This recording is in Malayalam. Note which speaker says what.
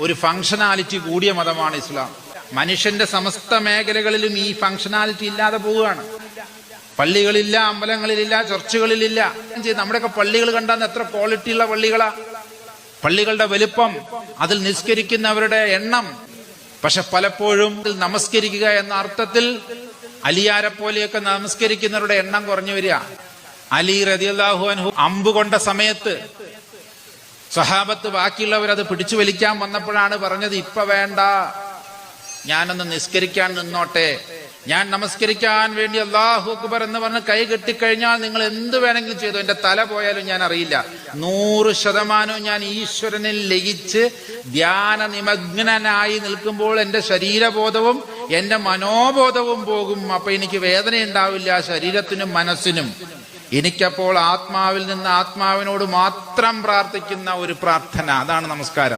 Speaker 1: ഒരു ഫങ്ഷനാലിറ്റി കൂടിയ മതമാണ് ഇസ്ലാം. മനുഷ്യന്റെ സമസ്ത മേഖലകളിലും ഈ ഫങ്ഷനാലിറ്റി ഇല്ലാതെ പോവുകയാണ്. പള്ളികളില്ല അമ്പലങ്ങളിലില്ല ചർച്ചുകളിലില്ല. നമ്മുടെയൊക്കെ പള്ളികൾ കണ്ടാൽ എത്ര ക്വാളിറ്റി ഉള്ള പള്ളികളാ. പള്ളികളുടെ വലുപ്പം അതിൽ നിസ്കരിക്കുന്നവരുടെ എണ്ണം. പക്ഷെ പലപ്പോഴും നമസ്കരിക്കുക എന്ന അർത്ഥത്തിൽ അലിയാരെ പോലെയൊക്കെ നമസ്കരിക്കുന്നവരുടെ എണ്ണം കുറഞ്ഞു വരിക. അലി റതിയല്ലാഹു അൻഹു അമ്പ് കൊണ്ട സമയത്ത് സഹാബത്ത് ബാക്കിയുള്ളവരത് പിടിച്ചു വലിക്കാൻ വന്നപ്പോഴാണ് പറഞ്ഞത് ഇപ്പൊ വേണ്ട. ഞാനൊന്ന് നിസ്കരിക്കാൻ നിന്നോട്ടെ. ഞാൻ നമസ്കരിക്കാൻ വേണ്ടി അള്ളാഹു അക്ബർ എന്ന് പറഞ്ഞ് കൈ കെട്ടിക്കഴിഞ്ഞാൽ നിങ്ങൾ എന്ത് വേണമെങ്കിലും ചെയ്തു. എന്റെ തല പോയാലും ഞാൻ അറിയില്ല. നൂറ് ശതമാനവും ഞാൻ ഈശ്വരനിൽ ലയിച്ച് ധ്യാന നിമഗ്നനായി നിൽക്കുമ്പോൾ എന്റെ ശരീരബോധവും എന്റെ മനോബോധവും പോകും. അപ്പൊ എനിക്ക് വേദന ഉണ്ടാവില്ല ശരീരത്തിനും മനസ്സിനും. എനിക്കപ്പോൾ ആത്മാവിൽ നിന്ന് ആത്മാവിനോട് മാത്രം പ്രാർത്ഥിക്കുന്ന ഒരു പ്രാർത്ഥന. അതാണ് നമസ്കാരം.